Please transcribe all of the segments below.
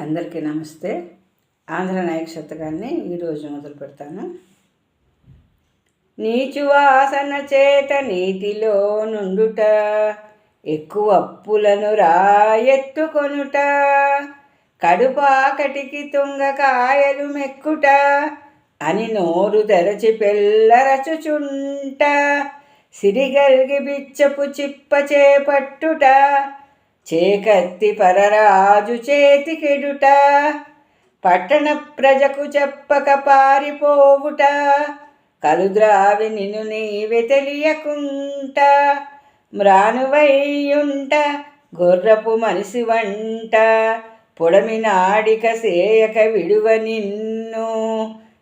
అందరికీ నమస్తే. ఆంధ్ర నాయక శతకాన్ని ఈరోజు మొదలు పెడతాను. నీచు వాసన చేత నీతిలో నుండుట ఎక్కువ అప్పులను రాయెత్తుకొనుట కడుపాకటికి తుంగ కాయలు మెక్కుట అని నోరు తెరచి పెళ్ళరచుచుంట సిరిగల్గి బిచ్చపు చిప్ప చేపట్టుట చేకత్తి పరరాజు చేతికెడుట పట్టణ ప్రజకు చెప్పక పారిపోవుట కలుద్రావి నిన్ను నీవే తెలియకుంట మ్రానువయ్యుంట గొర్రపు మనిషి వంట పొడమి నాడిక సేయక విడువ నిన్ను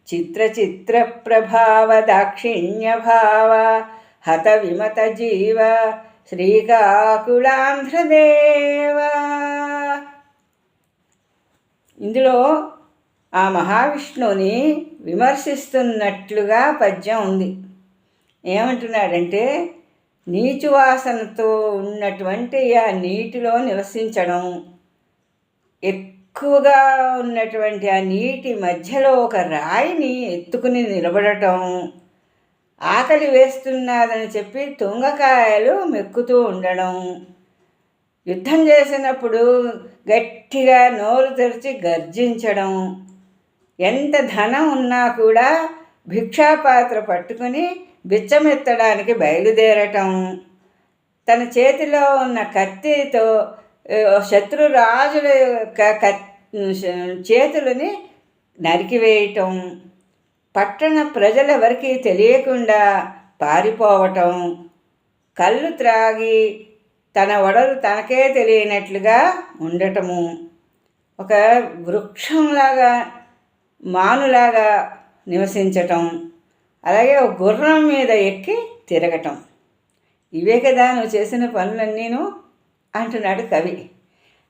చిత్ర చిత్ర ప్రభావ దాక్షిణ్య భావ హత విమత జీవ శ్రీకాకుళాంధ్రదేవా. ఇందులో ఆ మహావిష్ణువుని విమర్శిస్తున్నట్లుగా పద్యం ఉంది. ఏమంటున్నాడంటే నీచు వాసనతో ఉన్నటువంటి ఆ నీటిలో నివసించడం ఎక్కువగా ఉన్నటువంటి ఆ నీటి మధ్యలో ఒక రాయిని ఎత్తుకుని నిలబడటం ఆకలి వేస్తున్నాదని చెప్పి తుంగకాయలు మెక్కుతూ ఉండడం. యుద్ధం చేసినప్పుడు గట్టిగా నోరు తెరిచి గర్జించడం. ఎంత ధనం ఉన్నా కూడా భిక్షాపాత్ర పట్టుకుని బిచ్చమెత్తడానికి బయలుదేరటం. తన చేతిలో ఉన్న కత్తితో శత్రురాజుల యొక్క చేతులని నరికివేయటం. పట్టణ ప్రజలెవరికీ తెలియకుండా పారిపోవటం కళ్ళు త్రాగి తన వడలు తనకే తెలియనట్లుగా ఉండటము. ఒక వృక్షంలాగా మానులాగా నివసించటం. అలాగే ఒక గుర్రం మీద ఎక్కి తిరగటం. ఇవే కదా నువ్వు చేసిన పనులన్నీను అంటున్నాడు కవి.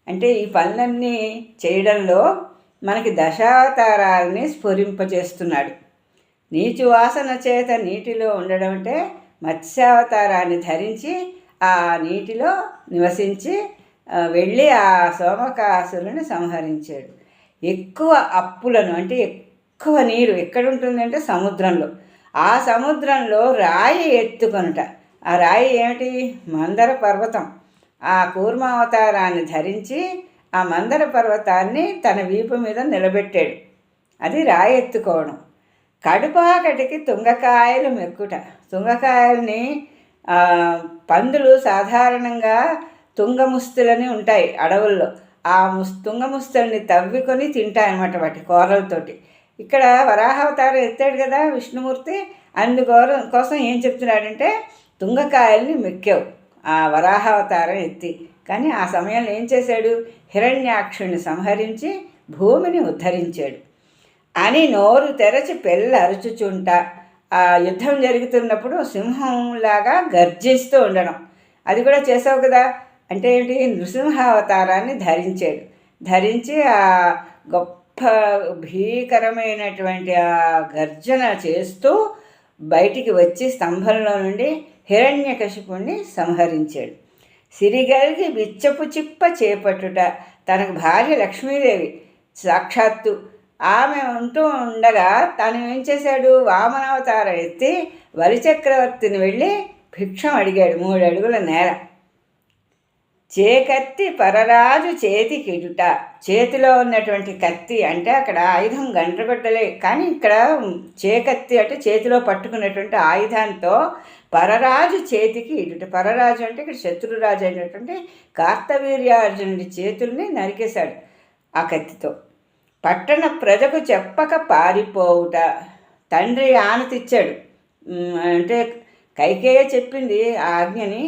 అంటే ఈ పనులన్నీ చేయడంలో మనకి దశావతారాలని స్ఫురింపజేస్తున్నాడు. నీచు వాసన చేత నీటిలో ఉండడం అంటే మత్స్యావతారాన్ని ధరించి ఆ నీటిలో నివసించి వెళ్ళి ఆ సోమకాసురుని సంహరించాడు. ఎక్కువ అప్పులను అంటే ఎక్కువ నీరు ఎక్కడుంటుందంటే సముద్రంలో. ఆ సముద్రంలో రాయి ఎత్తుకొనుట. ఆ రాయి ఏమిటి? మందర పర్వతం. ఆ కూర్మావతారాన్ని ధరించి ఆ మందర పర్వతాన్ని తన వీపు మీద నిలబెట్టాడు. అది రాయి ఎత్తుకోవడం. కడుపాకటికి తుంగకాయలు మెక్కుట. తుంగకాయల్ని పందులు సాధారణంగా తుంగముస్తులని ఉంటాయి అడవుల్లో. ఆ ముస్ తుంగముస్తుల్ని తవ్వుకొని తింటాయన్నమాట వాటి కూరలతోటి. ఇక్కడ వరాహావతారం ఎత్తాడు కదా విష్ణుమూర్తి అందుకోర కోసం ఏం చెప్తున్నాడంటే తుంగకాయల్ని మెక్కావు. ఆ వరాహావతారం ఎత్తి. కానీ ఆ సమయంలో ఏం చేశాడు? హిరణ్యాక్షుణ్ణి సంహరించి భూమిని ఉద్ధరించాడు. అని నోరు తెరచి పిల్ల అరుచుచుంట. ఆ యుద్ధం జరుగుతున్నప్పుడు సింహంలాగా గర్జిస్తూ ఉండడం. అది కూడా చేసావు కదా? అంటే ఏంటి? నృసింహావతారాన్ని ధరించాడు ధరించి ఆ గొప్ప భీకరమైనటువంటి ఆ గర్జన చేస్తూ బయటికి వచ్చి స్తంభంలో నుండి హిరణ్యకశిపుణ్ణి సంహరించాడు. సిరిగలిగి బిచ్చపు చిప్ప చేపట్టుట తనకు భార్య లక్ష్మీదేవి సాక్షాత్తు ఆమె ఉంటూ ఉండగా తను ఏం చేశాడు? వామనావతారం ఎత్తి వలిచక్రవర్తిని వెళ్ళి భిక్షం అడిగాడు మూడు అడుగుల నేల. చేకత్తి పరరాజు చేతి కిడుట చేతిలో ఉన్నటువంటి కత్తి అంటే అక్కడ ఆయుధం గంటగొట్టలే కానీ ఇక్కడ చేకత్తి అంటే చేతిలో పట్టుకున్నటువంటి ఆయుధంతో పరరాజు చేతికి ఇటుట. పరరాజు అంటే ఇక్కడ శత్రురాజు అయినటువంటి కార్తవీర్యార్జునుడి చేతుల్ని నరికేశాడు ఆ కత్తితో. పట్టణ ప్రజకు చెప్పక పారిపోవుట. తండ్రి ఆనతిచ్చాడు అంటే కైకేయ చెప్పింది ఆ ఆజ్ఞని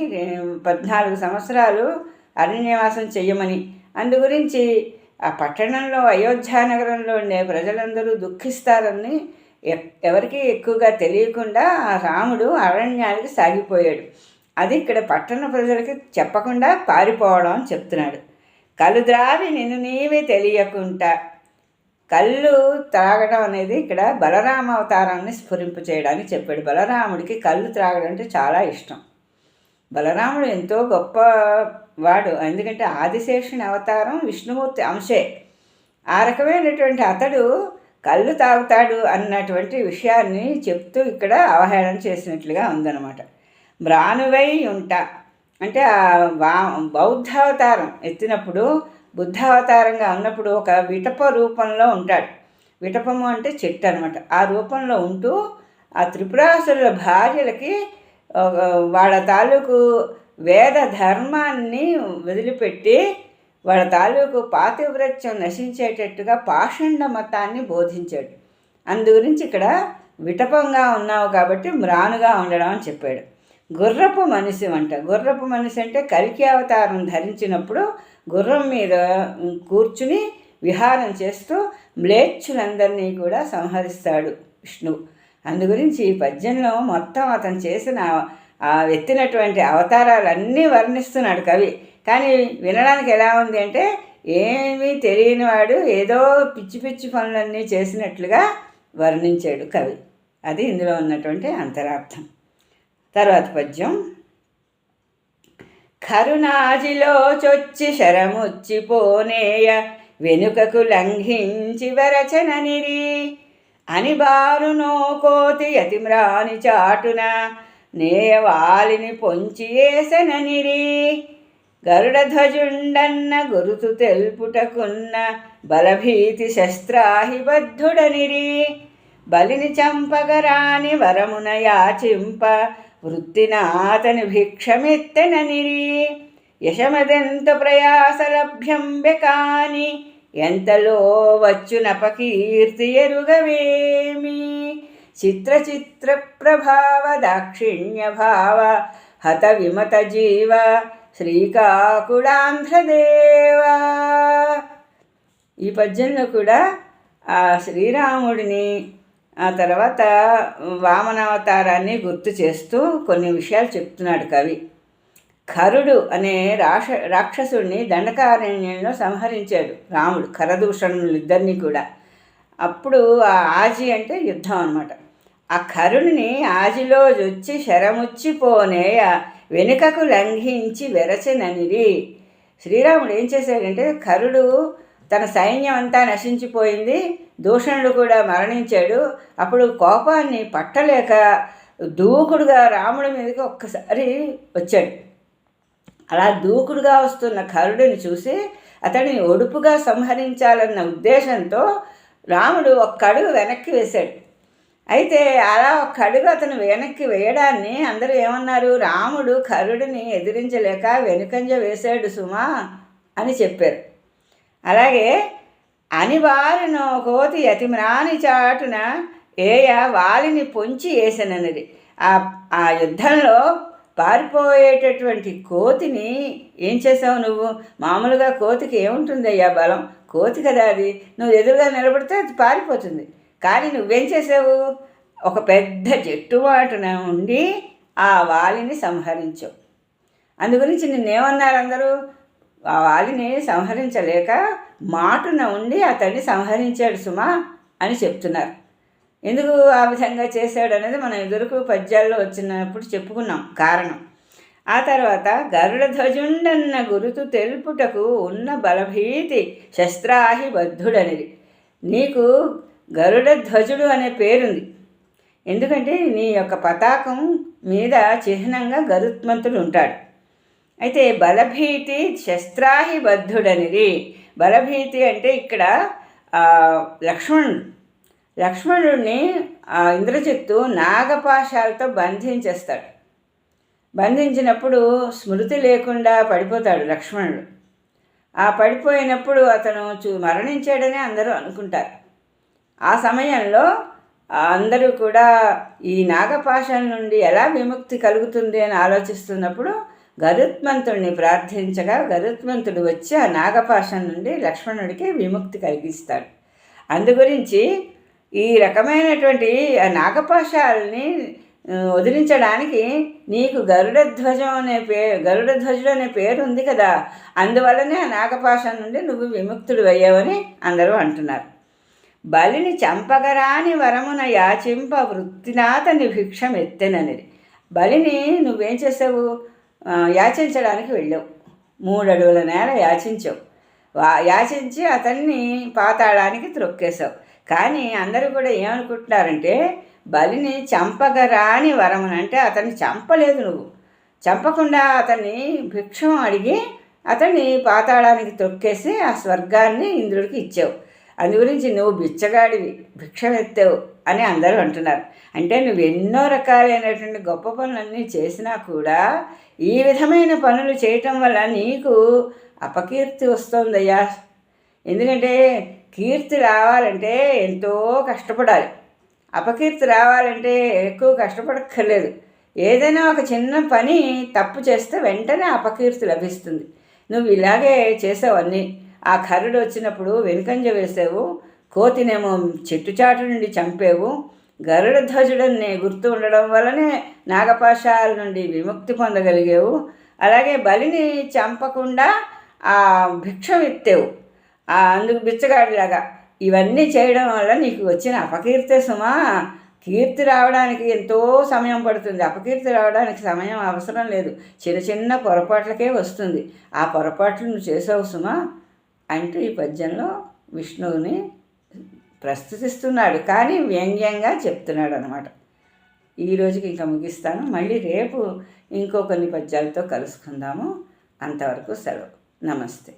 పద్నాలుగు సంవత్సరాలు అరణ్యవాసం చెయ్యమని. అందు గురించి ఆ పట్టణంలో అయోధ్యానగరంలో ఉండే ప్రజలందరూ దుఃఖిస్తారని ఎవరికి ఎక్కువగా తెలియకుండా ఆ రాముడు అరణ్యానికి సాగిపోయాడు. అది ఇక్కడ పట్టణ ప్రజలకి చెప్పకుండా పారిపోవడం అని చెప్తున్నాడు. కలుద్రావి నిన్ను నీవే తెలియకుండా కళ్ళు త్రాగడం అనేది ఇక్కడ బలరామ అవతారాన్ని స్ఫురింపు చేయడానికి చెప్పాడు. బలరాముడికి కళ్ళు త్రాగడం అంటే చాలా ఇష్టం. బలరాముడు ఎంతో గొప్ప వాడు ఎందుకంటే ఆదిశేషుని అవతారం విష్ణుమూర్తి అంశే. ఆ రకమైనటువంటి అతడు కళ్ళు తాగుతాడు అన్నటువంటి విషయాన్ని చెప్తూ ఇక్కడ అవహేళన చేసినట్లుగా ఉందన్నమాట. బ్రానువై ఉంట. అంటే ఆ వా బౌద్ధావతారం ఎత్తినప్పుడు బుద్ధావతారంగా ఉన్నప్పుడు ఒక విటప రూపంలో ఉంటాడు. విటపము అంటే చెట్టు అనమాట ఆ రూపంలో ఉంటూ ఆ త్రిపురాసురుల భార్యలకి వాళ్ళ తాలూకు వేద ధర్మాన్ని వదిలిపెట్టి వాళ్ళ తాలూకు పాతివ్రత్యం నశించేటట్టుగా పాషండ మతాన్ని బోధించాడు. అందు గురించి ఇక్కడ విటపంగా ఉన్నావు కాబట్టి మ్రానుగా ఉండడం అని చెప్పాడు. గుర్రపు మనిషి అంట గుర్రపు మనిషి అంటే కలికి అవతారం ధరించినప్పుడు గుర్రం మీద కూర్చుని విహారం చేస్తూ మ్లేచ్చులందరినీ కూడా సంహరిస్తాడు విష్ణువు అందుగురించి ఈ పద్యంలో మొత్తం అతను చేసిన ఆ ఎత్తినటువంటి అవతారాలన్నీ వర్ణిస్తున్నాడు కవి. కానీ వినడానికి ఎలా ఉంది అంటే ఏమీ తెలియని వాడు ఏదో పిచ్చి పిచ్చి పనులన్నీ చేసినట్లుగా వర్ణించాడు కవి. అది ఇందులో ఉన్నటువంటి అంతరార్థం. తర్వాత పద్యం. కరుణాజిలో చొచ్చి శరముచ్చిపోనేయ వెనుకకు లంఘించి వరచననిరి అని బారునో కోతి యతిమ్రాని చాటున నేయవాలిని పొంచి ఏసననిరి గరుడధ్వజుండన్న గురుతు తెల్పుటకున్న బలభీతి శస్త్రాహిబద్ధుడనిరి బలిని చంపగరాని వరమున యాచింప వృత్తినాతని భిక్షమెత్తెననిరి యశమదెంత ప్రయాసలభ్యం కాని ఎంతలో వచ్చునపకీర్తి ఎరుగవేమి. చిత్ర చిత్ర ప్రభావ దాక్షిణ్య భావ హత విమత జీవ శ్రీకాకుళాంధ్రదేవ. ఈ పద్యంలో కూడా ఆ శ్రీరాముడిని ఆ తర్వాత వామనావతారాన్ని గుర్తు చేస్తూ కొన్ని విషయాలు చెప్తున్నాడు కవి. ఖరుడు అనే రాక్ష రాక్షసుడిని దండకారణ్యంలో సంహరించాడు రాముడు ఖరదూషణులిద్దరినీ కూడా. అప్పుడు ఆ ఆజి అంటే యుద్ధం అనమాట ఆ కరుణిని ఆజిలో జొచ్చి శరముచ్చిపోనే వెనుకకు లంఘించి వెరచననిరి. శ్రీరాముడు ఏం చేశాడంటే కరుడు తన సైన్యం అంతా నశించిపోయింది. దూషణుడు కూడా మరణించాడు. అప్పుడు కోపాన్ని పట్టలేక దూకుడుగా రాముడి మీదకి ఒక్కసారి వచ్చాడు. అలా దూకుడుగా వస్తున్న కరుడిని చూసి అతడిని ఒడుపుగా సంహరించాలన్న ఉద్దేశంతో రాముడు ఒక్క అడుగు వెనక్కి వేశాడు. అయితే అలా ఒక్క అడుగు అతను వెనక్కి వేయడాన్ని అందరూ ఏమన్నారు? రాముడు కరుడిని ఎదిరించలేక వెనుకంజ వేశాడు సుమా అని చెప్పారు. అలాగే అనివారినో కోతి అతిమ్రాని చాటున ఏయ వాలిని పొంచి వేసనన్నది. ఆ ఆ యుద్ధంలో పారిపోయేటటువంటి కోతిని ఏం చేసావు నువ్వు? మామూలుగా కోతికి ఏముంటుంది అయ్యా బలం? కోతి కదా అది. నువ్వు ఎదురుగా నిలబడితే అది పారిపోతుంది. కానీ నువ్వేం చేసావు? ఒక పెద్ద జట్టుబాటున ఉండి ఆ వాలిని సంహరించావు. అందు గురించి నిన్నేమన్నారు అందరూ? ఆ వాలిని సంహరించలేక మాటున ఉండి అతన్ని సంహరించాడు సుమా అని చెప్తున్నారు. ఎందుకు ఆ విధంగా చేశాడు అనేది మనం ఎదురుకు పద్యాల్లో వచ్చినప్పుడు చెప్పుకున్నాం కారణం. ఆ తర్వాత గరుడ ధ్వజుండన్న గురుతు తెలుపుటకు ఉన్న బలభీతి శస్త్రాహి బద్ధుడనేది. నీకు గరుడ ధ్వజుడు అనే పేరుంది. ఎందుకంటే నీ యొక్క పతాకం మీద చిహ్నంగా గరుత్మంతుడు ఉంటాడు. అయితే బలభీతి శస్త్రాహి బద్ధుడనిది బలభీతి అంటే ఇక్కడ లక్ష్మణుడు. లక్ష్మణుడిని ఇంద్రజిత్తు నాగపాశాలతో బంధించేస్తాడు. బంధించినప్పుడు స్మృతి లేకుండా పడిపోతాడు లక్ష్మణుడు. ఆ పడిపోయినప్పుడు అతను చూ మరణించాడని అందరూ అనుకుంటారు. ఆ సమయంలో అందరూ కూడా ఈ నాగపాశం నుండి ఎలా విముక్తి కలుగుతుంది అని ఆలోచిస్తున్నప్పుడు గరుత్మంతుడిని ప్రార్థించగా గరుత్మంతుడు వచ్చి ఆ నాగపాశం నుండి లక్ష్మణుడికి విముక్తి కలిగిస్తాడు. అందుగురించి ఈ రకమైనటువంటి నాగపాశాలని వదిలించడానికి నీకు గరుడధ్వజం అనే పే గరుడధ్వజుడు అనే పేరు ఉంది కదా అందువల్లనే ఆ నాగపాశం నుండి నువ్వు విముక్తుడు అయ్యావని అందరూ అంటున్నారు. బలిని చంపగరాని వరమున యాచింప వృత్తినాథని భిక్షం ఎత్తెననిది. బలిని నువ్వేం చేసావు? యాచించడానికి వెళ్ళావు మూడు అడుగుల నేల యాచించావు వా- యాచించి అతన్ని పాతాళానికి త్రొక్కేశావు కానీ అందరూ కూడా ఏమనుకుంటున్నారంటే బలిని చంపగరాని వరమును. అంటే అతన్ని చంపలేదు నువ్వు. చంపకుండా అతన్ని భిక్షం అడిగి అతన్ని పాతాళానికి తొక్కేసి ఆ స్వర్గాన్ని ఇంద్రుడికి ఇచ్చావు. అందు గురించి నువ్వు బిచ్చగాడివి. భిక్షం ఎత్తావు అని అందరూ అంటున్నారు. అంటే నువ్వు ఎన్నో రకాలైనటువంటి గొప్ప పనులన్నీ చేసినా కూడా ఈ విధమైన పనులు చేయటం వల్ల నీకు అపకీర్తి వస్తుందయ్యా. ఎందుకంటే కీర్తి రావాలంటే ఎంతో కష్టపడాలి. అపకీర్తి రావాలంటే ఎక్కువ కష్టపడక్కర్లేదు. ఏదైనా ఒక చిన్న పని తప్పు చేస్తే వెంటనే అపకీర్తి లభిస్తుంది. నువ్వు ఇలాగే చేసావన్నీ ఆ కర్రుడు వచ్చినప్పుడు వెనుకంజ వేసావు. కోతినేమో చెట్టు చాటు నుండి చంపేవు. గరుడ ధ్వజుడని గుర్తు ఉండడం వల్లనే నాగపాశాల నుండి విముక్తి పొందగలిగేవు. అలాగే బలిని చంపకుండా ఆ భిక్షం ఎత్తేవు. ఆ అందుకు బిచ్చగాడిలాగా ఇవన్నీ చేయడం వల్ల నీకు వచ్చిన అపకీర్తి సుమా. కీర్తి రావడానికి ఎంతో సమయం పడుతుంది. అపకీర్తి రావడానికి సమయం అవసరం లేదు. చిన్న చిన్న పొరపాట్లకే వస్తుంది. ఆ పొరపాట్లు నువ్వు చేసావు సుమా అంటూ ఈ పద్యంలో విష్ణువుని ప్రస్తుతిస్తున్నాడు కానీ వ్యంగ్యంగా చెప్తున్నాడు అనమాట ఈ రోజుకి ఇంకా ముగిస్తాను. మళ్ళీ రేపు ఇంకో కొన్ని పద్యాలతో కలుసుకుందాము. అంతవరకు సెలవు. నమస్తే.